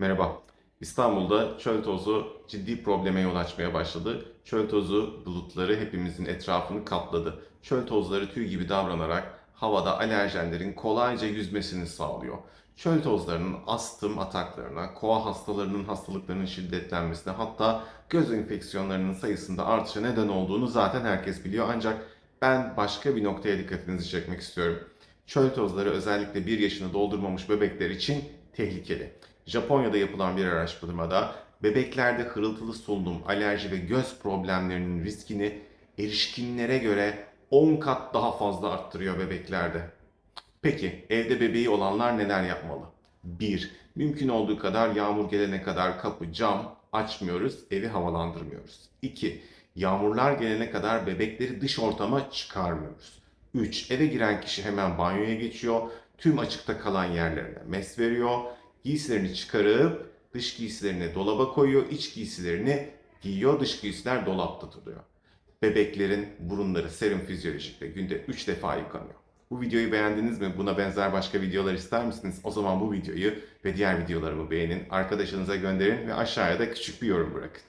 Merhaba. İstanbul'da çöl tozu ciddi probleme yol açmaya başladı. Çöl tozu bulutları hepimizin etrafını kapladı. Çöl tozları tüy gibi davranarak havada alerjenlerin kolayca yüzmesini sağlıyor. Çöl tozlarının astım ataklarına, koa hastalarının hastalıklarının şiddetlenmesine hatta göz enfeksiyonlarının sayısında artışa neden olduğunu zaten herkes biliyor. Ancak ben başka bir noktaya dikkatinizi çekmek istiyorum. Çöl tozları özellikle 1 yaşını doldurmamış bebekler için tehlikeli. Japonya'da yapılan bir araştırmada bebeklerde hırıltılı solunum, alerji ve göz problemlerinin riskini erişkinlere göre 10 kat daha fazla arttırıyor bebeklerde. Peki evde bebeği olanlar neler yapmalı? 1. Mümkün olduğu kadar yağmur gelene kadar kapı, cam açmıyoruz, evi havalandırmıyoruz. 2. Yağmurlar gelene kadar bebekleri dış ortama çıkarmıyoruz. 3. Eve giren kişi hemen banyoya geçiyor. Tüm açıkta kalan yerlerine mes veriyor. Giysilerini çıkarıp dış giysilerini dolaba koyuyor. iç giysilerini giyiyor. Dış giysiler dolapta duruyor. Bebeklerin burunları serum fizyolojikte günde 3 defa yıkanıyor. Bu videoyu beğendiniz mi? Buna benzer başka videolar ister misiniz? O zaman bu videoyu ve diğer videolarımı beğenin, arkadaşınıza gönderin ve aşağıya da küçük bir yorum bırakın.